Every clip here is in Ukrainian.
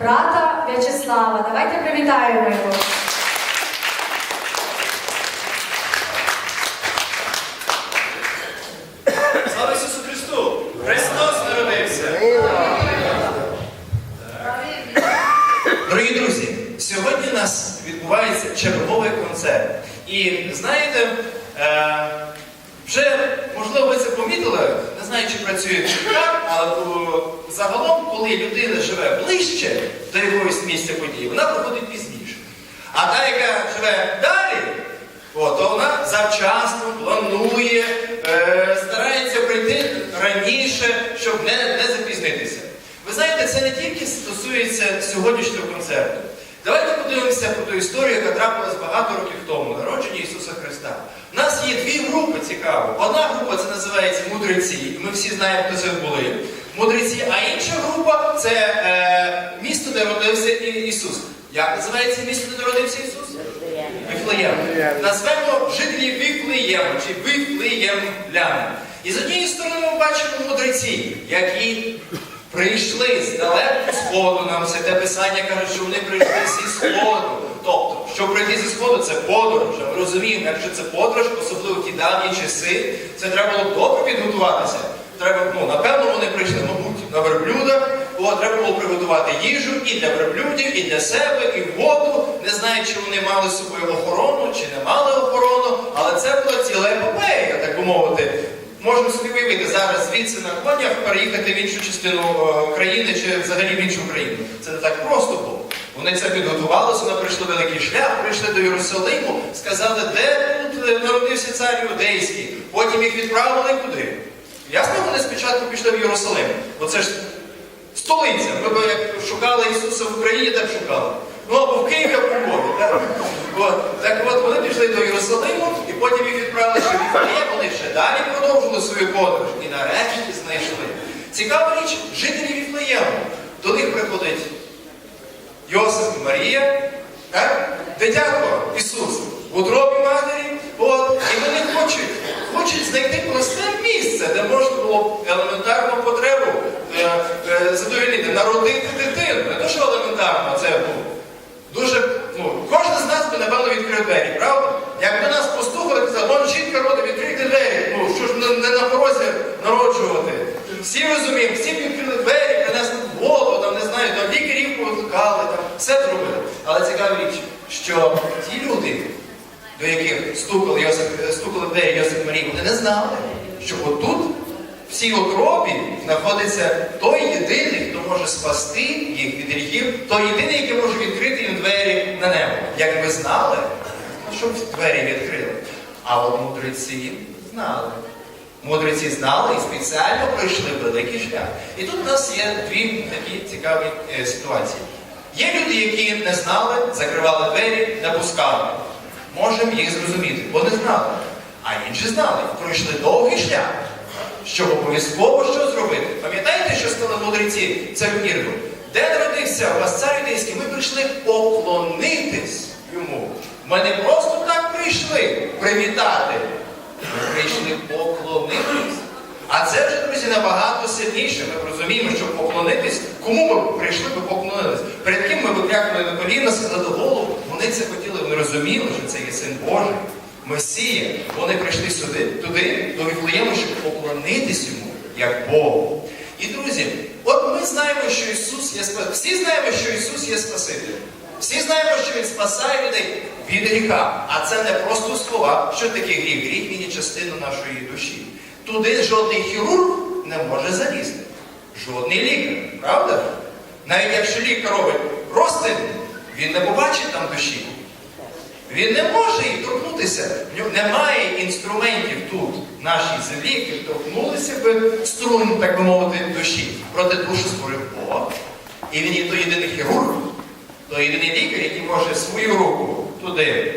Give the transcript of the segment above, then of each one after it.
брата В'ячеслава. Давайте привітаємо його. Слава Ісусу Христу! Христос народився! Дорогі друзі, сьогодні у нас відбувається черговий концерт. І знаєте, е, вже можливо ви це помітили, не знаю, чи працює чи так, але о, загалом, коли людина живе до якогось місця події, вона проходить пізніше. А та, яка живе далі, о, то вона завчасно планує, е, старається прийти раніше, щоб не, не запізнитися. Ви знаєте, це не тільки стосується сьогоднішнього концерту. Давайте подивимося про ту історію, яка трапилась багато років тому, народження Ісуса Христа. У нас є дві групи цікаво. Одна група це називається мудреці, і ми всі знаємо, хто це були. Мудреці, а інша група це е, місто, де родився Ісус. Як називається місто, де народився Ісус? Віфлеєм. Назвемо жителів Віфлеєма чи Віфлеємляни. І з однієї сторони ми бачимо мудреці, які прийшли з далекого сходу. Нам святе писання каже, що вони прийшли зі сходу. Тобто, щоб прийти зі сходу, це подорож. Ми розуміємо, якщо це подорож, особливо в ті давні часи, це треба було добре підготуватися. Треба, ну, напевно, вони прийшли, мабуть, на верблюдах, бо треба було приготувати їжу і для верблюдів, і для себе, і воду. Не знаю, чи вони мали з собою охорону, чи не мали охорону, але це була ціла епопея, так би мовити. Можемо собі уявити зараз звідси на конях переїхати в іншу частину е, країни чи взагалі в іншу країну. Це не так просто було. Вони це підготувалися, вони прийшли великий шлях, прийшли до Єрусалиму, сказали, де тут е, народився цар Юдейський. Потім їх відправили куди? Ясно, вони спочатку пішли в Єрусалим, бо це ж столиця. Ми б як шукали Ісуса в Україні, так шукали. Ну або в Києві, або в Львові. Так? Так от вони пішли до Єрусалиму, і потім їх відправили в Віфлеєм, вони ще далі продовжили свою подорож і нарешті знайшли. Цікава річ, жителі Віфлеєму. До них приходить Йосиф і Марія, дитятко Ісус в утробі матері, от, і вони хочуть, хочуть знайти просте місце, де можна було елементарну потребу е, е, задовольнити, народити дитину. Не що елементарно це було. Дуже, ну, кожен з нас би, напевно, відкрив двері, правда? Якби нас постукали, казали, вон жінка родить, відкрийте двері. Ну, що ж не, не на порозі народжувати. Всі розуміємо, всі відкрили двері, принесли воду, там, не знаю, там лікарів покликали, там, все зробили. Але цікава річ, що ті люди, до яких стукали, Йосип, стукали двері Йосип Марій, вони не знали, що отут в цій утробі знаходиться той єдиний, хто може спасти їх від гріхів, той єдиний, який може відкрити їм двері на небо. Як ви знали, ну, щоб двері відкрили. А от мудреці знали. Мудреці знали і спеціально пройшли великий шлях. І тут у нас є дві такі цікаві е, ситуації. Є люди, які не знали, закривали двері, не пускали. Можемо їх зрозуміти, бо не знали. А інші знали, пройшли довгий шлях, щоб обов'язково що зробити. Пам'ятаєте, що сказали мудреці царю Ірду? Де народився у вас цар юдейський? Ми прийшли поклонитись йому. Ми не просто так прийшли привітати. Ми прийшли поклонитись. А це вже, друзі, набагато сильніше. Ми розуміємо, що поклонитись, кому ми прийшли би поклонились? Перед ким ми виклякнули на коліна, сказали голову. Вони це хотіли, вони розуміли, що це є син Божий, Месія. Вони прийшли сюди, туди, до Віфлеєму, щоб поклонитись йому, як Богу. І друзі, от ми знаємо, що Ісус є Спаситель. Всі знаємо, що Ісус є Спасителем. Всі знаємо, що Він спасає людей від гріха. А це не просто слова. Що таке гріх? Гріх він є частина нашої душі. Туди жодний хірург не може залізти. Жодний лікар, правда? Навіть якщо лікар робить розтин, він не побачить там душі. Він не може її торкнутися. Немає інструментів тут, в нашій землі, які торкнулися би струн, так би мовити, душі. Проте душу створив Бог. І він є той єдиний хірург, той єдиний лікар, який може свою руку туди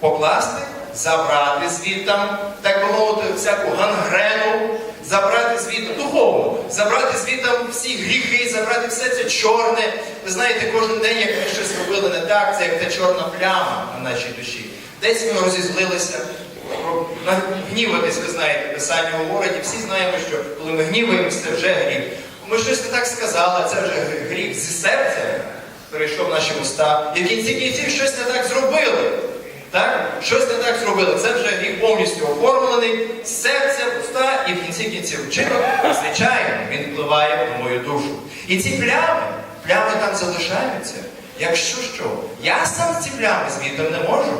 покласти, забрати звідтам, так би мовити, всяку гангрену, забрати звідти духовно, забрати звідтам всі гріхи, забрати все це чорне. Ви знаєте, кожен день, як ми щось робили не так, це як та чорна пляма на нашій душі. Десь ми розізлилися, гніватись, ви знаєте, писання говорить, і всі знаємо, що коли ми гніваємося, це вже гріх. Ми щось не так сказали, це вже гріх зі серця, перейшов в наші уста, і в кінці кінців щось не так зробили. Так? Щось не так зробили. Це вже гріх повністю оформлений, серце, уста і в кінці кінців вчинок, звичайно, він впливає на мою душу. І ці плями, плями там залишаються. Якщо що, я сам ці плями звідти не можу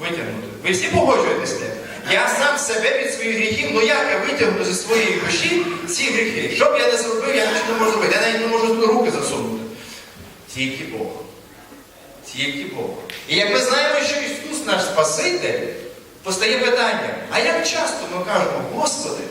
витягнути. Ви всі погоджуєтесь з тим? Я сам себе від своїх гріхів, ну як я витягну зі своєї душі ці гріхи? Що б я не зробив, я нічого не можу зробити. Я навіть не можу руки засунути. Тільки Бог. Тільки Бог. І як ми знаємо, що Ісус наш Спаситель, постає питання, а як часто ми кажемо, Господи,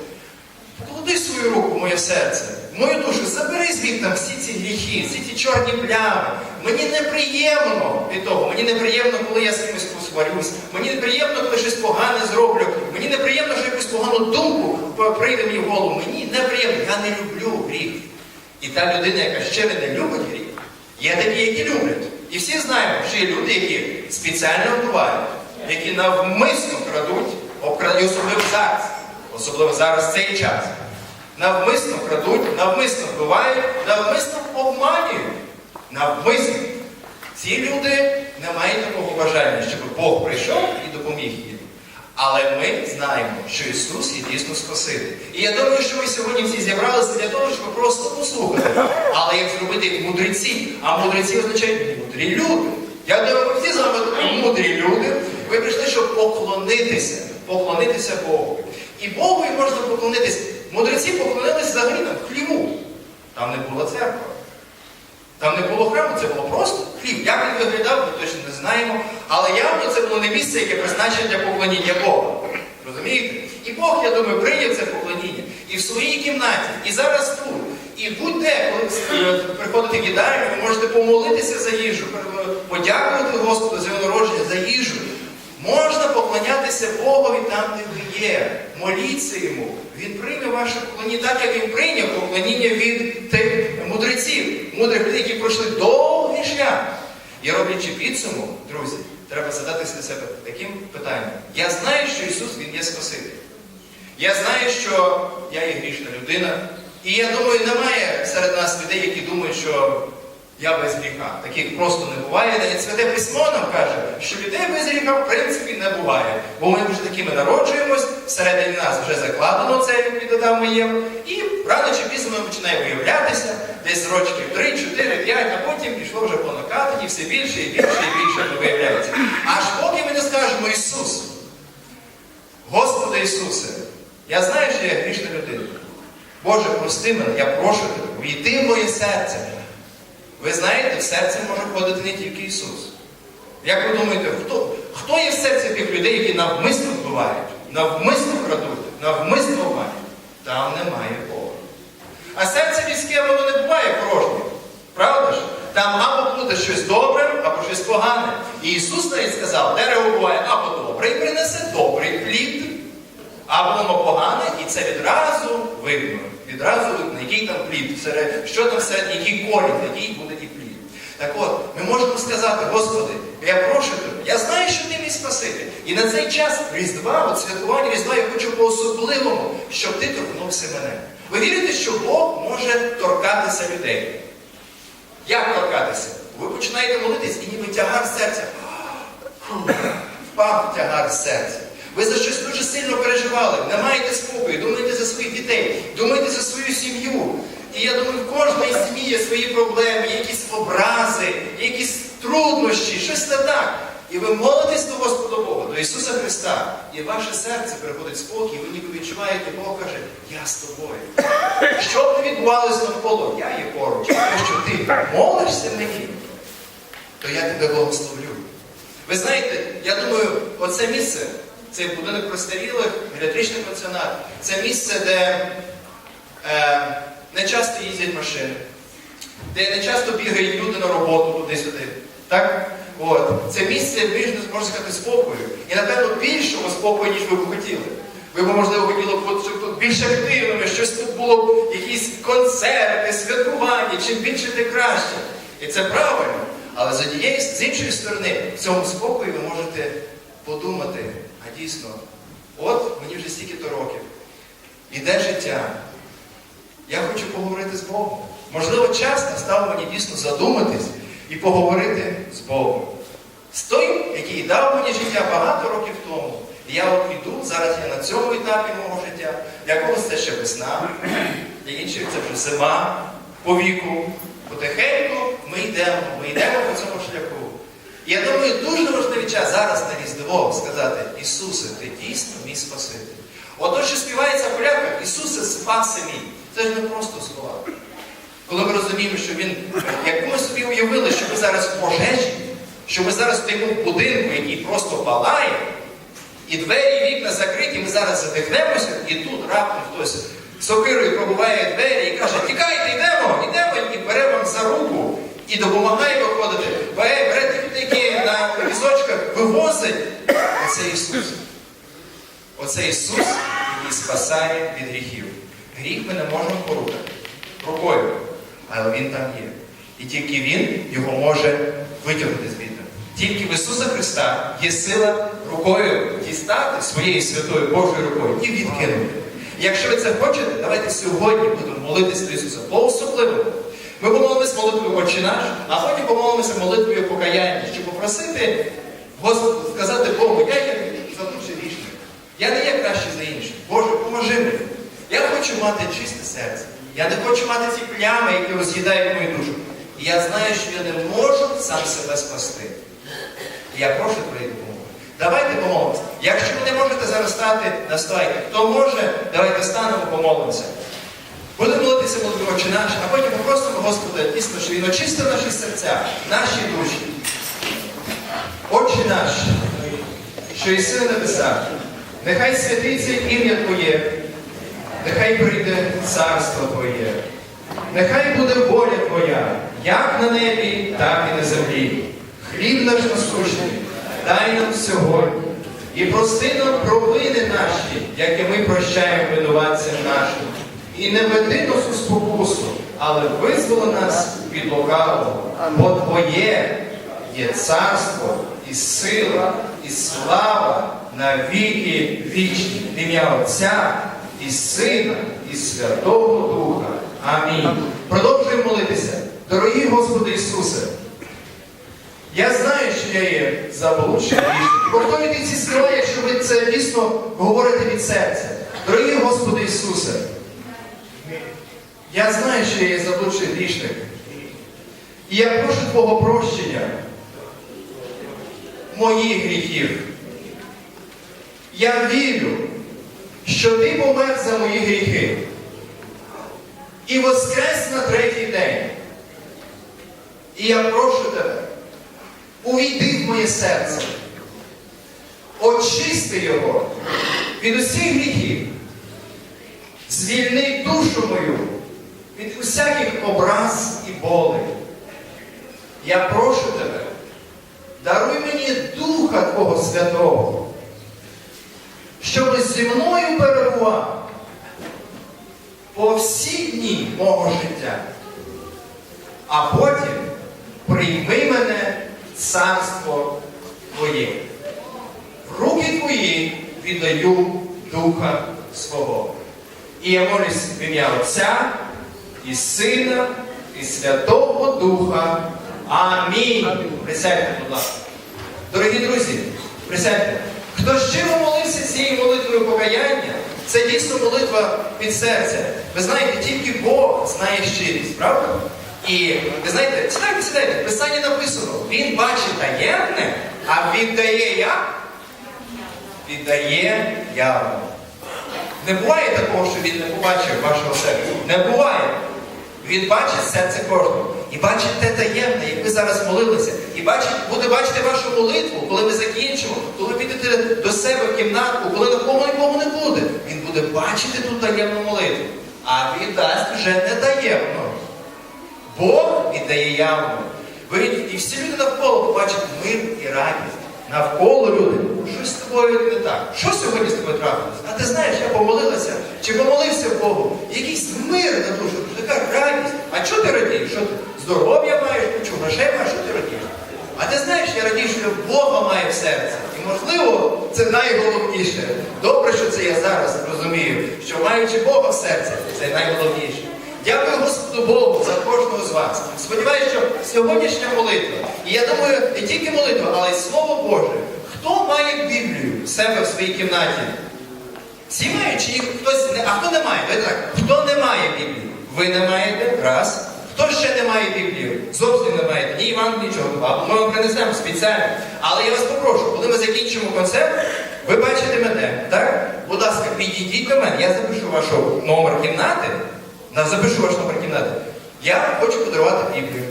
поклади свою руку в моє серце, в мою душу, забери звідти всі ці гріхи, всі ці чорні плями. Мені неприємно від того, мені неприємно, коли я з кимось посварюсь, мені неприємно, коли щось погане зроблю, мені неприємно, що якусь погану думку прийде мені в голову. Мені неприємно, я не люблю гріх. І та людина, яка щиро не любить гріх, є такі, які люблять. І всі знаємо, що є люди, які спеціально вбивають, які навмисно крадуть, обкрадають, особливо зараз. Особливо зараз цей час. Навмисно крадуть, навмисно вбивають, навмисно обманюють. Навмисно. Ці люди не мають такого бажання, щоб Бог прийшов і допоміг їм. Але ми знаємо, що Ісус є дійсно Спаситель. І я думаю, що ми сьогодні всі зібралися для того, щоб просто послухати. Але як зробити мудреці? А мудреці означають мудрі люди. Я думаю, ми всі з вами мудрі люди. Ви прийшли, щоб поклонитися, поклонитися Богу. І Богу можна поклонитися. Мудреці поклонилися взагалі в хліву. Там не була церква. Там не було храму, це було просто хліб. Як він виглядав, ми точно не знаємо. Але явно це було не місце, яке призначене для поклоніння Бога. Розумієте? І Бог, я думаю, прийняв це поклоніння. І в своїй кімнаті, і зараз тут. І будь-де, коли е, приходите в їдальню, ви можете помолитися за їжу, подякувати Господу за його народження, за їжу. Можна поклонятися Богові там, де ви є. Моліться йому. Він прийме ваше поклоніння, так як він прийняв поклоніння від тих мудреців, мудрих людей, які пройшли довгий шлях. І роблячи підсумок, друзі, треба задатися для себе таким питанням. Я знаю, що Ісус Він є Спаситель. Я знаю, що я є грішна людина. І я думаю, немає серед нас людей, які думають, що я без гріха. Таких просто не буває. Навіть Святе Письмо нам каже, що людей без гріха в принципі не буває. Бо ми вже такими народжуємось, всередині нас вже закладено це, як віддав моєму, і рано чи пізно починає виявлятися, десь рочків 3, 4, 5, а потім пішло вже по накатанні все більше і більше і більше ми виявляється. Аж поки ми не скажемо Ісус, Господи Ісусе, я знаю, що я грішна людина. Боже, прости мене, я прошу тебе, увійти в моє серце. Ви знаєте, в серце може входити не тільки Ісус. Як ви думаєте, хто, хто є в серці тих людей, які навмисно вбивають, навмисно крадуть, навмисно обманюють? Там немає Бога. А серце людське, воно не буває порожнім. Правда ж? Там або буде щось добре, або щось погане. І Ісус навіть сказав, дерево буває або добре і принесе добрий плід, або воно погане, і це відразу видно. Відразу видно, який там плід, що там серед, який корінь, який. Так от, ми можемо сказати, Господи, я прошу тебе, я знаю, що ти мій Спаситель. І на цей час Різдва, от святкування Різдва, я хочу по-особливому, щоб ти торкнувся мене. Ви вірите, що Бог може торкатися людей? Як торкатися? Ви починаєте молитись і ніби тягар серця. Впав тягар серця. Ви за щось дуже сильно переживали, не маєте спокою, думаєте за своїх дітей, думаєте за свою сім'ю. І я думаю, в кожної сім'ї є свої проблеми, якісь образи, якісь труднощі, щось не так. І ви молитесь до Господа Бога, до Ісуса Христа, і ваше серце приходить спокій, і ви ніби відчуваєте, Бог каже, я з тобою. Що б не відбувалося навколо, я є поруч. Тому що ти молишся мені, то я тебе благословлю. Ви знаєте, я думаю, оце місце, цей будинок простарілих, геріатричний пансіонат, це місце, де е, не часто їздять машини, де не часто бігають люди на роботу туди-сюди. Так? От. Це місце більш, можна сказати, спокою. І, напевно, більшого спокою, ніж ви б хотіли. Ви б, можливо, хотіли б, щоб тут більш активними, щось тут було б, якісь концерти, святкування, чим більше, тим краще. І це правильно. Але з однієї, з іншої сторони, в цьому спокої ви можете подумати, а дійсно, от мені вже стільки-то років. Іде життя. Я хочу поговорити з Богом. Можливо, час настав мені дійсно задуматись, і поговорити з Богом. З тим, який дав мені життя багато років тому. І я от іду, зараз я на цьому етапі мого життя. Для когось це ще весна, для інших це вже зима по віку. Потихеньку ми йдемо, ми йдемо по цьому я думаю, дуже важливий час зараз на Різдво сказати, Ісусе, ти дійсно мій Спаситель. Ото, що співається в поляках, Ісусе, спаси мій. Це ж не просто слова. Коли ми розуміємо, що Він, як ми собі уявили, що ми зараз в пожежі, що ми зараз стоїмо в будинку, який просто палає, і двері і вікна закриті, ми зараз задихнемося, і тут раптом хтось сокирою пробуває двері і каже, тікайте, йдемо, йдемо, і бере вам за руку і допомагає виходити, бере, бере тих, які на візочках вивозить. Оце Ісус. Оце Ісус, який спасає від гріхів. Гріх ми не можемо порухати рукою, але Він там є. І тільки Він його може витягнути звідти. Тільки в Ісуса Христа є сила рукою дістати своєю святою Божою рукою і відкинути. Якщо ви це хочете, давайте сьогодні будемо молитися до Ісуса по-особливому. Ми помолимося молитвою Отче наш, а потім помолимося молитвою покаяння, щоб попросити Сказати Богу, я є задуший грішник. Я не є кращий за інших. Боже, поможи мені. Я хочу мати чисте серце. Я не хочу мати ці плями, які роз'їдають мою душу. І я знаю, що я не можу сам себе спасти. І я прошу твоєї допомоги. Давайте помолимося. Якщо ви не можете зараз стати на стойки, хто може, давайте станемо, помолимося. Будемо молитися молитву Отче наш, а потім попросимо Господа дійсно, що Він очистив наші серця, наші душі. Отче наш, що єси на небесах, нехай святиться ім'я Твоє, нехай прийде царство Твоє, нехай буде воля Твоя, як на небі, так і на землі. Хліб наш насущний, дай нам сьогодні. І прости нам провини наші, як і ми прощаємо винуватцям нашим. І не веди нас у спокусу, але визволи нас від лукавого, бо Твоє є царство і сила, і слава на віки вічні. В ім'я Отця і Сина, і Святого Духа. Амінь. Продовжуємо молитися. Дорогі Господи Ісусе, я знаю, що я є заблудший грішник. Повторюйте ці слова, якщо ви це дійсно говорите від серця. Дорогі Господи Ісусе, я знаю, що я є заблудший грішник. І я прошу Твого прощення моїх гріхів. Я вірю, що Ти помер за мої гріхи і воскрес на третій день. І я прошу тебе, увійди в моє серце, очисти його від усіх гріхів, звільни душу мою від усяких образ і болей. Я прошу тебе, даруй мені Духа Твого Святого, щоб зі мною перебував по всі дні мого життя, а потім прийми мене царство Твоє. В руки Твої віддаю Духа свого. І я молюсь в ім'я Отця і Сина, і Святого Духа. Амінь. Присядьте, будь ласка. Дорогі друзі, присядьте. Хто щиро молився цією молитвою покаяння, це дійсно молитва від серця. Ви знаєте, тільки Бог знає щирість, правда? І ви знаєте, сідайте, сідайте, в Писанні написано, він бачить таємне, а віддає як? Віддає явно. Не буває такого, що він не побачив вашого серця. Не буває. Він бачить серце кожного. І бачить те таємне, як ви зараз молилися. І бачить, буде бачити вашу молитву, коли ви закінчимо, коли підете до себе в кімнатку, коли нікого не буде. Він буде бачити ту таємну молитву. А віддасть вже не таємно. Бог віддає явно. Ви, і всі люди навколо побачать мир і радість. Навколо люди. Щось з тобою не так. Що сьогодні з тобою трапилось? А ти знаєш, я помолилася, чи помолився Богу? Якийсь мир на душу, така радість. А чого ти радієш? Що ти здоров'я маєш, кучу грошей маєш, що ти радієш? А ти знаєш, я радію, що Бога має в серці. І можливо, це найголовніше. Добре, що це я зараз розумію, що маючи Бога в серці, це найголовніше. Дякую Господу Богу за кожного з вас. Сподіваюся, що сьогоднішня молитва, і я думаю, не тільки молитва, але й Слово Боже. Хто має Біблію в себе в своїй кімнаті? Всі мають, чи хтось не. А хто не має? Давайте так. Хто не має Біблії? Ви не маєте? Раз. Хто ще не має Біблії? Зовсім не маєте. Ні Іван, нічого. А ми вам принесемо спеціально. Але я вас попрошу, коли ми закінчимо концерт, ви бачите мене, так? Будь ласка, підійдіть до мене, я запишу ваш номер кімнати. Запишу ваш номер кімнати. Я хочу подарувати Біблію.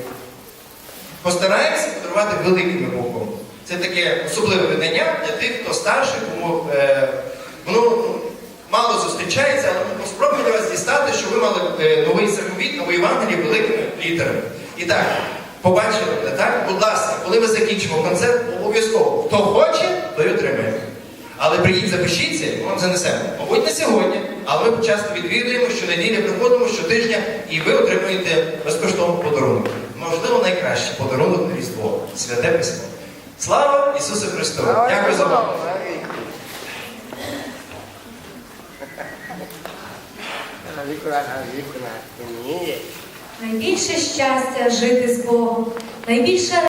Постараємося подарувати великими буквами. Це таке особливе видання для тих, хто старший, кому е, воно ну, мало зустрічається, але ми спробуємо вас дістати, що ви мали е, новий заповіт, новий Євангелії великими літерами. І так, побачили мене, так? Будь ласка, коли ми закінчимо концерт, обов'язково. Хто хоче, той отримає. Але приїдь, запишіться, ми вам занесемо. Мабуть, не сьогодні, але ми часто відвідуємо, щонеділі приходимо щотижня, і ви отримуєте безкоштовний подарунок. Можливо, найкращий подарунок на Різдво. Святе письмо. Слава Ісусу Христу! Дякую за увагу. Найбільше щастя жити з Богом, найбільше